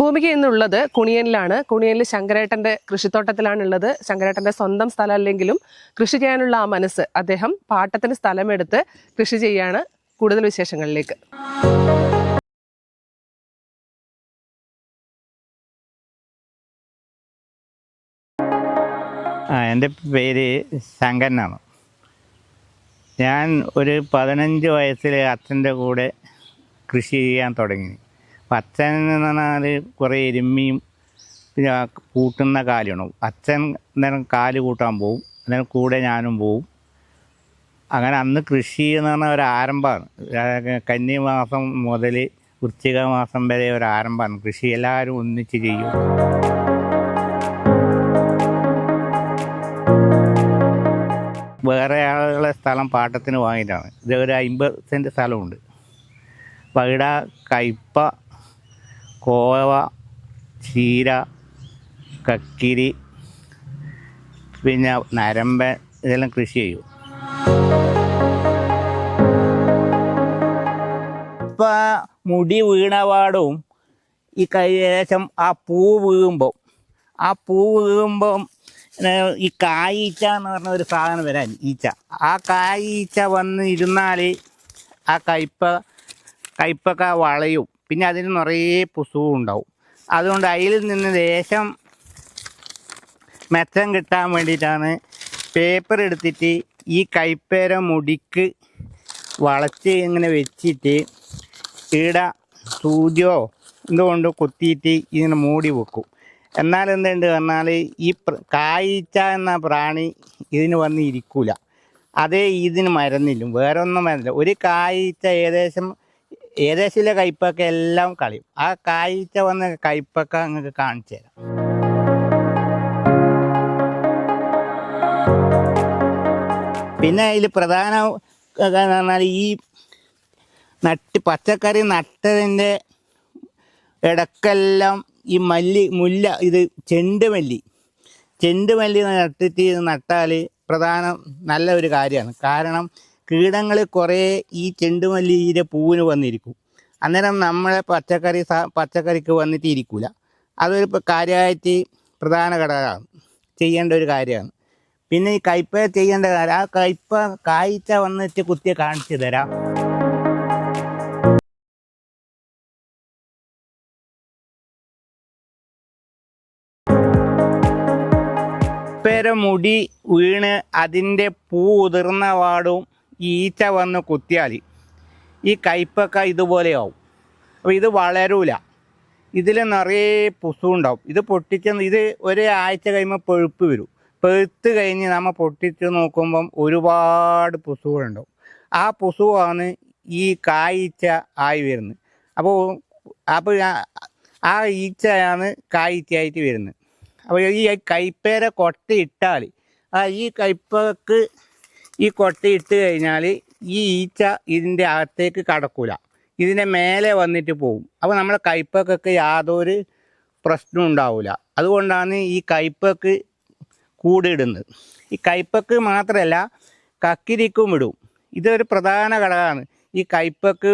ഭൂമിക എന്നുള്ളത് കുണിയനിലാണ്. കുണിയനിൽ ശങ്കരേട്ടന്റെ കൃഷിത്തോട്ടത്തിലാണ് ഉള്ളത് ശങ്കരേട്ടന്റെ സ്വന്തം സ്ഥലം അല്ലെങ്കിലും കൃഷി ചെയ്യാനുള്ള ആ മനസ്സ് അദ്ദേഹം പാട്ടത്തിന് സ്ഥലമെടുത്ത് കൃഷി ചെയ്യാണ് കൂടുതൽ വിശേഷങ്ങളിലേക്ക്. എന്റെ പേര് ശങ്കരനാണ്. ഞാൻ ഒരു പതിനഞ്ച് വയസ്സിൽ അച്ഛന്റെ കൂടെ കൃഷി ചെയ്യാൻ തുടങ്ങി. അച്ഛൻ എന്ന് പറഞ്ഞാൽ കുറേ എരുമ്മിയും പിന്നെ കൂട്ടുന്ന കാലാണ് അച്ഛൻ അന്നേരം കാൽ കൂട്ടാൻ പോവും. അന്നേരം കൂടെ ഞാനും പോവും. അങ്ങനെ അന്ന് കൃഷി എന്ന് പറഞ്ഞാൽ ഒരു ആരംഭമാണ്. കന്നി മാസം മുതൽ വൃശ്ചിക മാസം വരെ ഒരു ആരംഭമാണ്. കൃഷി എല്ലാവരും ഒന്നിച്ച് ചെയ്യും. വേറെ ആളുകളെ സ്ഥലം പാട്ടത്തിന് വാങ്ങിയിട്ടാണ്. ഇത് ഒരു അമ്പത് സെന്റ് സ്ഥലമുണ്ട്. വൈട കൈപ്പ കോവ ചീര കക്കിരി പിന്നെ നരമ്പൻ ഇതെല്ലാം കൃഷി ചെയ്യും. ഇപ്പം മുടി വീണപാടും ഈ കൈശം ആ പൂ വീഴുമ്പോൾ ആ പൂ വീഴുമ്പം ഈ കായീച്ച എന്ന് പറഞ്ഞ ഒരു സാധനം വരാൻ ഈച്ച. ആ കായീച്ച വന്ന് ഇരുന്നാൽ ആ കയ്പ കയ്പൊക്കെ വളയും. പിന്നെ അതിന് നിറയെ പുസുവും ഉണ്ടാവും. അതുകൊണ്ട് അതിൽ നിന്ന് ദേശം മെച്ചം കിട്ടാൻ വേണ്ടിയിട്ടാണ് പേപ്പർ എടുത്തിട്ട് ഈ കൈപ്പേര മുടിക്ക് വളച്ച് ഇങ്ങനെ വെച്ചിട്ട് ഈട സൂചിയോ എന്തുകൊണ്ട് കുത്തിയിട്ട് ഇതിനെ മൂടി വെക്കും. എന്നാൽ എന്തുണ്ട് പറഞ്ഞാൽ ഈ കായ്ച്ച എന്ന പ്രാണി ഇതിന് വന്ന് ഇരിക്കൂല. അതേ ഇതിന് മരുന്നില്ലും വേറെ ഒന്നും മരുന്നില്ല. ഒരു കായ്ച്ച ഏകദേശം ഏകദേശത്തിലെ കയ്പൊക്കെ എല്ലാം കളിയും. ആ കായ്ച്ച വന്ന കയ്പൊക്കെ നിങ്ങൾക്ക് കാണിച്ചു തരാം. പിന്നെ അതിൽ പ്രധാന പറഞ്ഞാൽ ഈ നട്ട് പച്ചക്കറി നട്ടതിന്റെ ഇടക്കെല്ലാം ഈ മല്ലി മുല്ല ഇത് ചെണ്ടുമല്ലി ചെണ്ടുമല്ലി നട്ടിട്ട് നട്ടാൽ പ്രധാനം നല്ല ഒരു കാര്യമാണ്. കാരണം കീടങ്ങൾ കുറേ ഈ ചെണ്ടുമല്ലിയുടെ പൂവിന് വന്നിരിക്കും. അന്നേരം നമ്മളെ പച്ചക്കറി പച്ചക്കറിക്ക് വന്നിട്ട് ഇരിക്കൂല. അതൊരു കാര്യമായിട്ട് പ്രധാന ഘടകമാണ്. ചെയ്യേണ്ട ഒരു കാര്യമാണ്. പിന്നെ ഈ കയ്പ ചെയ്യേണ്ട കാര്യം ആ കയ്പ കായ്ച്ച വന്നിട്ട് കുത്തിയെ കാണിച്ചു തരാം. പേരെ മുടി വീണ് അതിന്റെ പൂ ഉതിർന്ന ഈ ഈച്ച വന്ന് കുത്തിയാൽ ഈ കയ്പൊക്കെ ഇതുപോലെയാവും അപ്പോൾ ഇത് വളരൂല. ഇതിൽ നിറയെ പുസുണ്ടാവും. ഇത് പൊട്ടിച്ച് ഇത് ഒരാഴ്ച കഴിയുമ്പോൾ പഴുപ്പ് വരും. പഴുത്ത് കഴിഞ്ഞ് നമ്മൾ പൊട്ടിച്ച് നോക്കുമ്പം ഒരുപാട് പുസുകളുണ്ടാവും. ആ പുസുവാണ് ഈ കായ്ച്ച ആയി വരുന്നത്. അപ്പോൾ അപ്പോൾ ആ- ഈച്ചയാണ് കായ്ച്ചയായിട്ട് വരുന്നത്. അപ്പോൾ ഈ കയ്പേരെ കൊട്ടയിട്ടാൽ ആ ഈ കയ്പക്ക് ഈ കൊട്ട ഇട്ട് കഴിഞ്ഞാൽ ഈ ഈച്ച ഇതിന്റെ അകത്തേക്ക് കടക്കൂല. ഇതിനെ മേലെ വന്നിട്ട് പോകും അപ്പോൾ നമ്മളെ കയ്പക്കൊക്കെ യാതൊരു പ്രശ്നവും ഉണ്ടാവില്ല അതുകൊണ്ടാണ് ഈ കയ്പക്ക് കൂടിടുന്നത് ഈ കയ്പക്ക് മാത്രമല്ല കക്കിരിക്കും ഇടും. ഇതൊരു പ്രധാന ഘടകമാണ് ഈ കയ്പക്ക്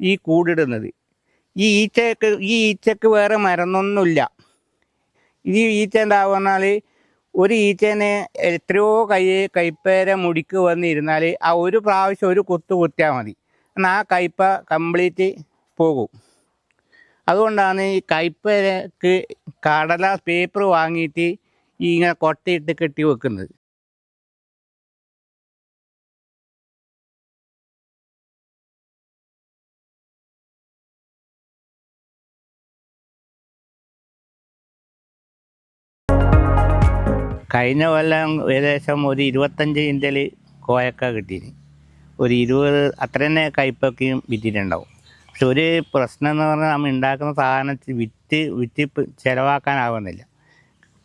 ഈ കൂടിടുന്നത് ഈ ഈച്ചക്ക് ഈ ഈച്ചക്ക് വേറെ മരുന്നൊന്നുമില്ല. ഈ ഈച്ച എന്താവുന്നാൽ ഒരു ഈച്ചനെ എത്രയോ കൈ കൈപ്പേര മുടിക്ക് വന്നിരുന്നാൽ ആ ഒരു പ്രാവശ്യം ഒരു കുത്തു കുത്തിയാൽ മതി. എന്നാൽ ആ കയ്പ കംപ്ലീറ്റ് പോകും. അതുകൊണ്ടാണ് ഈ കയ്പേരക്ക് കടലാസ് പേപ്പർ വാങ്ങിയിട്ട് ഇങ്ങനെ കൊട്ടയിട്ട് കെട്ടി വെക്കുന്നത്. കഴിഞ്ഞ കൊല്ലം ഏകദേശം ഒരു ഇരുപത്തഞ്ച് ഇഞ്ചൽ കോയക്ക കിട്ടീന്. ഒരു ഇരുപത് അത്ര തന്നെ കയ്പൊക്കെയും വിറ്റിട്ടുണ്ടാവും. പക്ഷെ ഒരു പ്രശ്നം എന്ന് പറഞ്ഞാൽ നമ്മൾ ഉണ്ടാക്കുന്ന സാധനം വിറ്റ് വിറ്റ് ചിലവാക്കാനാവുന്നില്ല.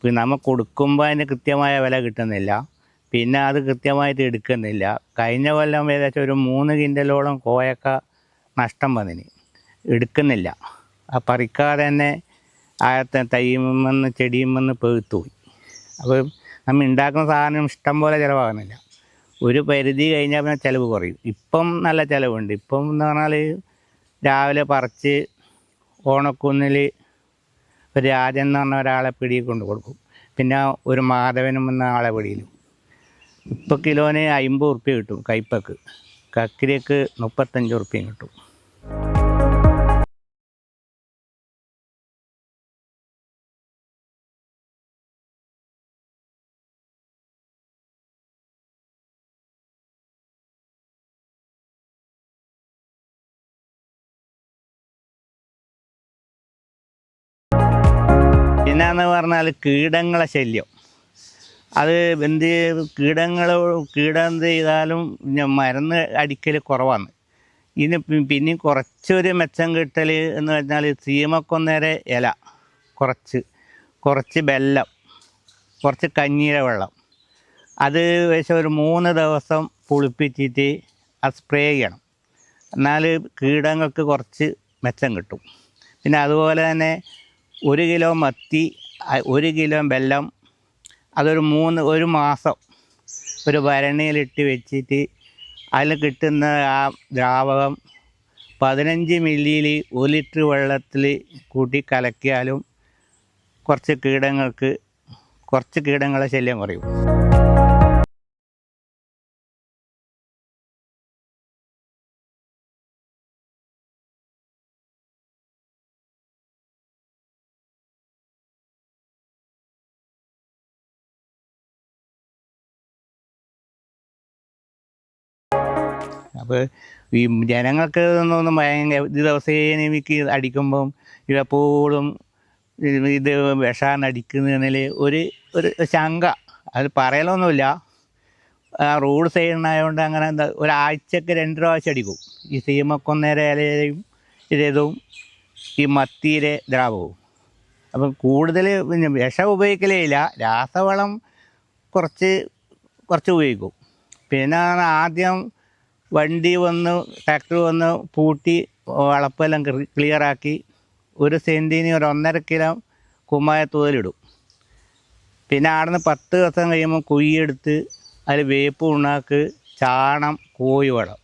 പിന്നെ നമ്മൾ കൊടുക്കുമ്പോൾ അതിന് കൃത്യമായ വില കിട്ടുന്നില്ല. പിന്നെ അത് കൃത്യമായിട്ട് എടുക്കുന്നില്ല. കഴിഞ്ഞ കൊല്ലം ഏകദേശം ഒരു മൂന്ന് കിൻഡലോളം കോയക്ക നഷ്ടം വന്നിന്. എടുക്കുന്നില്ല. ആ പറിക്കാതെ തന്നെ ആയത്തെ തൈമെന്ന് ചെടിയുമെന്ന് പെഴുത്തു പോയി അപ്പോൾ നമ്മൾ ഉണ്ടാക്കുന്ന സാധനം ഇഷ്ടം പോലെ ചിലവാകുന്നില്ല. ഒരു പരിധി കഴിഞ്ഞാൽ പിന്നെ ചിലവ് കുറയും. ഇപ്പം നല്ല ചിലവുണ്ട്. ഇപ്പം എന്ന് പറഞ്ഞാൽ രാവിലെ പറിച്ച് ഓണക്കുന്നിൽ ഒരു രാജൻ എന്ന് പറഞ്ഞ ഒരാളെ പിടിയിൽ കൊണ്ട് കൊടുക്കും. പിന്നെ ഒരു മാധവനും എന്ന ആളെ പിടിയിലും. ഇപ്പം കിലോന് അമ്പത് ഉറുപ്പ്യ കിട്ടും കയ്പക്ക് കക്കിരിക്ക് മുപ്പത്തഞ്ച് ഉറുപ്പ്യം കിട്ടും. പിന്നെന്ന് പറഞ്ഞാൽ കീടങ്ങളെ ശല്യം. അത് എന്ത് കീടങ്ങൾ കീടം എന്ത് ചെയ്താലും മരുന്ന് അടിക്കൽ കുറവാണ്. ഇനി പിന്നെ കുറച്ചൊരു മെച്ചം കിട്ടൽ എന്ന് പറഞ്ഞാൽ സീമക്കൊന്നേരെ ഇല കുറച്ച് കുറച്ച് ബെല്ലം കുറച്ച് കഞ്ഞീര വെള്ളം. അത് ഏകദേശം ഒരു മൂന്ന് ദിവസം പുളിപ്പിച്ചിട്ട് അത് സ്പ്രേ ചെയ്യണം. എന്നാൽ കീടങ്ങൾക്ക് കുറച്ച് മെച്ചം കിട്ടും. പിന്നെ അതുപോലെ തന്നെ ഒരു കിലോ മത്തി ഒരു കിലോ വെല്ലം അതൊരു മൂന്ന് ഒരു മാസം ഒരു ഭരണിയിലിട്ട് വെച്ചിട്ട് അതിൽ കിട്ടുന്ന ആ ദ്രാവകം പതിനഞ്ച് മില്ലിയിൽ ഒരു ലിറ്റർ വെള്ളത്തിൽ കൂട്ടി കലക്കിയാലും കുറച്ച് കീടങ്ങൾക്ക് കുറച്ച് കീടങ്ങളെ ശല്യം കുറയും. അപ്പോൾ ഈ ജനങ്ങൾക്ക് ഒന്നും ഭയങ്കര ഇത് ദിവസേന എനിക്ക് അടിക്കുമ്പം ഇതെപ്പോഴും ഇത് വിഷാണ് അടിക്കുന്നതിൽ ഒരു ഒരു ശങ്ക. അത് പറയലൊന്നുമില്ല. റോഡ് സൈഡിനായതുകൊണ്ട് അങ്ങനെ എന്താ ഒരാഴ്ചക്ക് രണ്ട് പ്രാവശ്യം അടിക്കും. ഈ സീമക്കൊന്നേര ഇലയിലെയും ഈ മത്തിയിലെ ദ്രാവകവും. അപ്പം കൂടുതൽ പിന്നെ വിഷം ഉപയോഗിക്കലേ ഇല്ല. രാസവളം കുറച്ച് കുറച്ച് ഉപയോഗിക്കും. പിന്നെ ആദ്യം വണ്ടി വന്ന് ട്രാക്ടർ വന്ന് പൂട്ടി വളപ്പെല്ലാം ക്ലിയറാക്കി ഒരു സെന്റിന് ഒരു ഒന്നര കിലോ കുമ്മായ തൂവലിടും പിന്നെ ആടുന്ന് പത്ത് ദിവസം കഴിയുമ്പോൾ കുയ്യെടുത്ത് അതിൽ വേപ്പ് ഉണാക്ക് ചാണം കോഴിവളം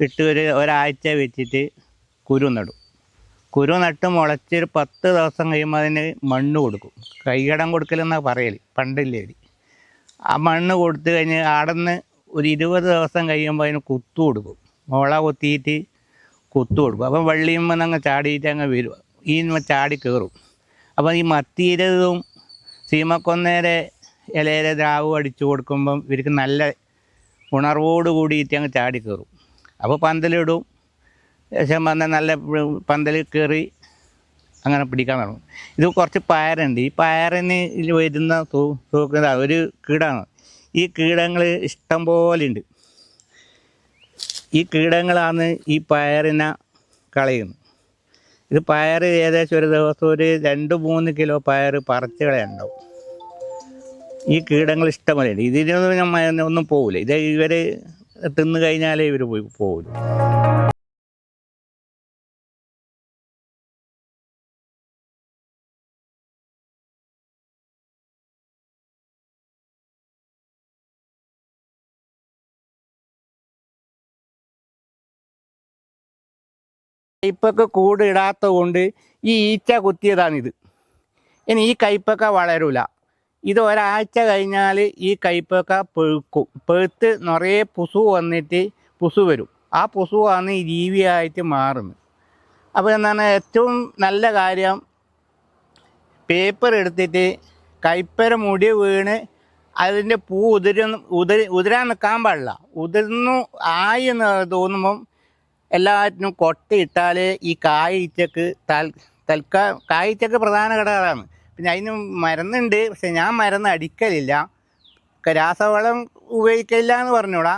ഇട്ട് ഒരു ഒരാഴ്ച വെച്ചിട്ട് കുരു നടും. കുരു നട്ട് മുളച്ചൊരു പത്ത് ദിവസം കഴിയുമ്പോൾ അതിന് മണ്ണ് കൊടുക്കും. കൈകടം കൊടുക്കലെന്നാണ് പറയൽ പണ്ടില്ലേ ആ മണ്ണ് കൊടുത്തു കഴിഞ്ഞ് ആടന്ന് ഒരു ഇരുപത് ദിവസം കഴിയുമ്പോൾ അതിന് കുത്തു കൊടുക്കും. മുള കുത്തിയിട്ട് കുത്തു കൊടുക്കും. അപ്പം വെള്ളിയുമ്പോൾ അങ്ങ് ചാടിയിട്ട് അങ്ങ് വരും. ഈ ചാടി കയറും അപ്പം ഈ മത്തിയിലതും സീമക്കൊന്നേരെ ഇലയിലെ ദ്രാവ് അടിച്ചു കൊടുക്കുമ്പം ഇവർക്ക് നല്ല ഉണർവോട് കൂടിയിട്ട് അങ്ങ് ചാടി കയറും അപ്പോൾ പന്തലിടും. ശേഷം വന്ന നല്ല പന്തൽ കയറി അങ്ങനെ പിടിക്കാൻ തുടങ്ങും. ഇത് കുറച്ച് പയറുണ്ട്. ഈ പയറിന് വരുന്ന തൂ തൂക്കുന്ന ഒരു കീടാണ്. ഈ കീടങ്ങൾ ഇഷ്ടം പോലെ ഉണ്ട് ഈ കീടങ്ങളാണ് ഈ പയറിനെ കളയുന്നത്. ഇത് പയർ ഏകദേശം ഒരു ദിവസം ഒരു രണ്ട് മൂന്ന് കിലോ പയർ പറിച്ച് കളയുണ്ടാവും ഈ കീടങ്ങൾ ഇഷ്ടംപോലെ ഉണ്ട് ഇതിനൊന്നും ഒന്നും പോകില്ല ഇത് ഇവർ തിന്നു കഴിഞ്ഞാലേ ഇവർ പോയി പോകില്ല കയ്പൊക്കെ കൂട് ഇടാത്ത കൊണ്ട് ഈ ഈച്ച കുത്തിയതാണിത്. ഇനി ഈ കയ്പൊക്കെ വളരൂല. ഇത് ഒരാഴ്ച കഴിഞ്ഞാൽ ഈ കയ്പൊക്കെ പെഴുക്കും. പെഴുത്ത് നിറയെ പുസു വന്നിട്ട് പുസു വരും. ആ പുസുവാണ് ഈ ജീവിയായിട്ട് മാറുന്നത്. അപ്പോൾ എന്താണ് ഏറ്റവും നല്ല കാര്യം? പേപ്പർ എടുത്തിട്ട് കൈപ്പര മുടി വീണ് അതിന്റെ പൂ ഉതിരുന്ന് ഉതിരി ഉതിരാൻ നിൽക്കാൻ പാടില്ല. ഉതിർന്നു ആയി എന്ന് തോന്നുമ്പം എല്ലാറ്റിനും കൊട്ടയിട്ടാൽ ഈ കായ്ച്ചക്ക് തൽ തൽക്കാ കായ്ച്ചക്ക് പ്രധാന ഘടകമാണ് പിന്നെ അതിന് മരുന്നുണ്ട് പക്ഷെ ഞാൻ മരുന്ന് അടിക്കലില്ല. രാസവളം ഉപയോഗിക്കില്ല എന്ന് പറഞ്ഞൂടാ.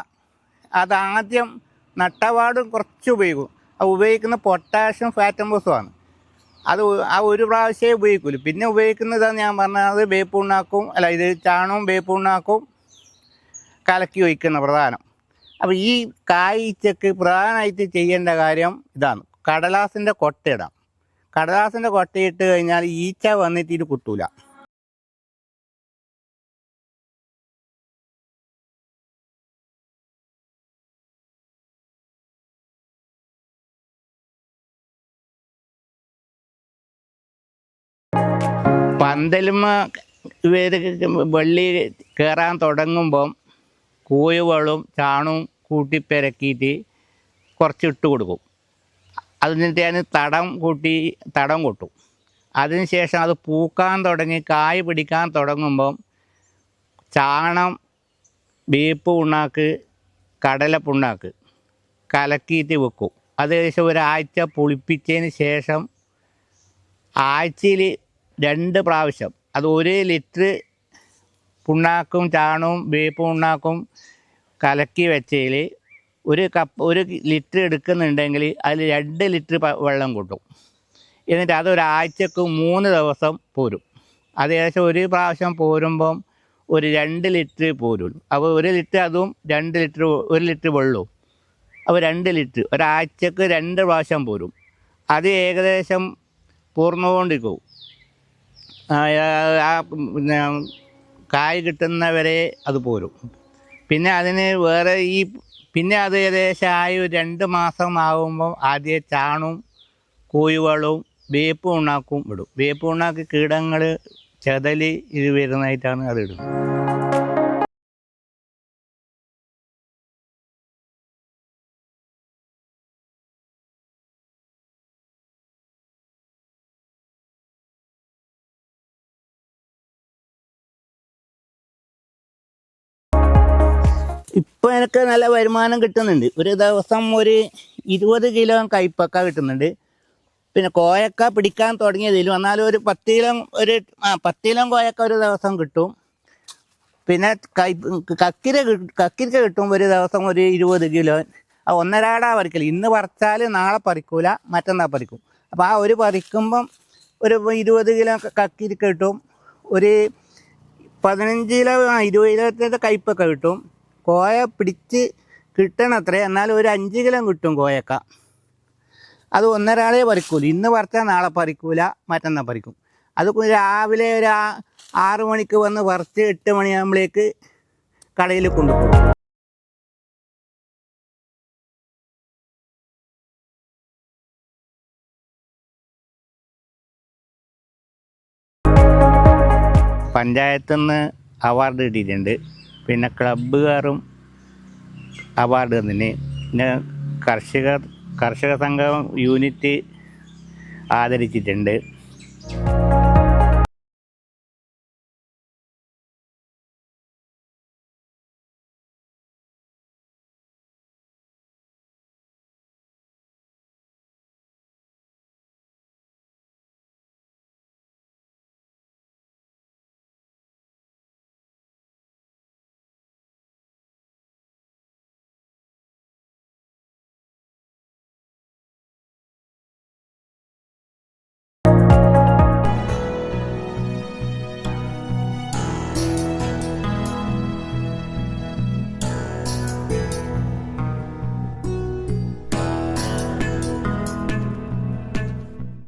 അതാദ്യം നട്ടപാടും കുറച്ച് ഉപയോഗിക്കും. ആ ഉപയോഗിക്കുന്ന പൊട്ടാഷ്യം ഫാറ്റംബോസുമാണ് അത് ആ ഒരു പ്രാവശ്യമേ ഉപയോഗിക്കുള്ളൂ. പിന്നെ ഉപയോഗിക്കുന്നതാണ് ഞാൻ പറഞ്ഞത് വേപ്പുണ്ണാക്കും അല്ല ഇത് ചാണവും വേപ്പുണ്ണാക്കും കലക്കി ഒഴിക്കുന്ന പ്രധാനം. അപ്പോൾ ഈ കായ്ച്ചക്ക് പ്രധാനമായിട്ട് ചെയ്യേണ്ട കാര്യം ഇതാണ്. കടലാസിന്റെ കൊട്ടയിടാം. കടലാസിന്റെ കൊട്ടയിട്ട് കഴിഞ്ഞാൽ ഈച്ച വന്നിട്ട് ഇത് കുത്തൂല. പന്തലുമ വെള്ളി കയറാൻ തുടങ്ങുമ്പം കൂയുവളും ചാണും കൂട്ടിപ്പെരക്കിയിട്ട് കുറച്ച് ഇട്ട് കൊടുക്കും. അതിനിട്ട് ഞാൻ തടം കൂട്ടി തടം കൊട്ടും. അതിനുശേഷം അത് പൂക്കാൻ തുടങ്ങി കായ് പിടിക്കാൻ തുടങ്ങുമ്പം ചാണം ബീപ്പ് ഉണ്ണാക്ക് കടല പുണ്ണാക്ക് കലക്കിയിട്ട് വെക്കും. അത് ഏകദേശം ഒരാഴ്ച പുളിപ്പിച്ചതിന് ശേഷം ആഴ്ചയിൽ രണ്ട് പ്രാവശ്യം അത് ഒരു ലിറ്റർ പുണ്ണാക്കും ചാണവും വേപ്പ് പുണ്ണാക്കും കലക്കി വെച്ചതിൽ ഒരു കപ്പ് ഒരു ലിറ്റർ എടുക്കുന്നുണ്ടെങ്കിൽ അതിൽ രണ്ട് ലിറ്റർ വെള്ളം കൂട്ടും. എന്നിട്ട് അത് ഒരാഴ്ചക്ക് മൂന്ന് ദിവസം പോരും. അത് ഏകദേശം ഒരു പ്രാവശ്യം പോരുമ്പം ഒരു രണ്ട് ലിറ്റർ പോരുള്ളൂ അപ്പോൾ ഒരു ലിറ്റർ അതും രണ്ട് ലിറ്റർ ഒരു ലിറ്റർ വെള്ളവും. അപ്പോൾ രണ്ട് ലിറ്റർ ഒരാഴ്ചക്ക് രണ്ട് പ്രാവശ്യം പോരും. അത് ഏകദേശം പൂർണുകൊണ്ടിരിക്കും ആ, കായ് കിട്ടുന്നവരെ അത് പോരും. പിന്നെ അതിന് വേറെ ഈ പിന്നെ അത് ഏകദേശം ആയി ഒരു രണ്ട് മാസം ആകുമ്പോൾ ആദ്യം ചാണും കൂയുവളവും വേപ്പ് ഉണ്ണാക്കും ഇടും. വേപ്പ് ഉണ്ണാക്കി കീടങ്ങൾ ചെതലി ഇത് വരുന്നതായിട്ടാണ് അത് ഇടുന്നത്. ഇപ്പം എനിക്ക് നല്ല വരുമാനം കിട്ടുന്നുണ്ട്. ഒരു ദിവസം ഒരു ഇരുപത് കിലോ കയ്പക്ക കിട്ടുന്നുണ്ട്. പിന്നെ കോയക്ക പിടിക്കാൻ തുടങ്ങിയതിലും എന്നാലും ഒരു പത്ത് കിലോ ഒരു ആ പത്ത് കിലോ കോയക്ക ഒരു ദിവസം കിട്ടും. പിന്നെ കക്കിര കക്കിരിക്ക കിട്ടും ഒരു ദിവസം ഒരു ഇരുപത് കിലോ. ആ ഒന്നരാടാ പറിക്കൽ ഇന്ന് പറിച്ചാൽ നാളെ പറിക്കൂല മറ്റന്നാൾ പറിക്കും. അപ്പോൾ ആ ഒരു പറിക്കുമ്പം ഒരു ഇരുപത് കിലോ കക്കിരിക്ക കിട്ടും. ഒരു പതിനഞ്ച് കിലോ ആ ഇരുപത് കിലോത്തിന്റെ കയ്പൊക്കെ കിട്ടും. കോയ പിടിച്ച് കിട്ടണത്രേ എന്നാൽ ഒരു അഞ്ച് കിലോ കിട്ടും കോയക്ക. അത് ഒന്നരാളെ പറിക്കൂല. ഇന്ന് പറിച്ചാൽ നാളെ പറിക്കൂല മറ്റന്നാൾ പറിക്കും. അത് രാവിലെ ഒരു ആറ് മണിക്ക് വന്ന് പറിച്ച് എട്ട് മണിയാകുമ്പോഴേക്ക് കടയിൽ കൊണ്ടുപോകും. പഞ്ചായത്തിൽ നിന്ന് അവാർഡ് കിട്ടിയിട്ടുണ്ട്. പിന്നെ ക്ലബ്ബുകാരും അവാർഡ് തന്നിന് പിന്നെ കർഷക കർഷക സംഘം യൂണിറ്റ് ആദരിച്ചിട്ടുണ്ട്.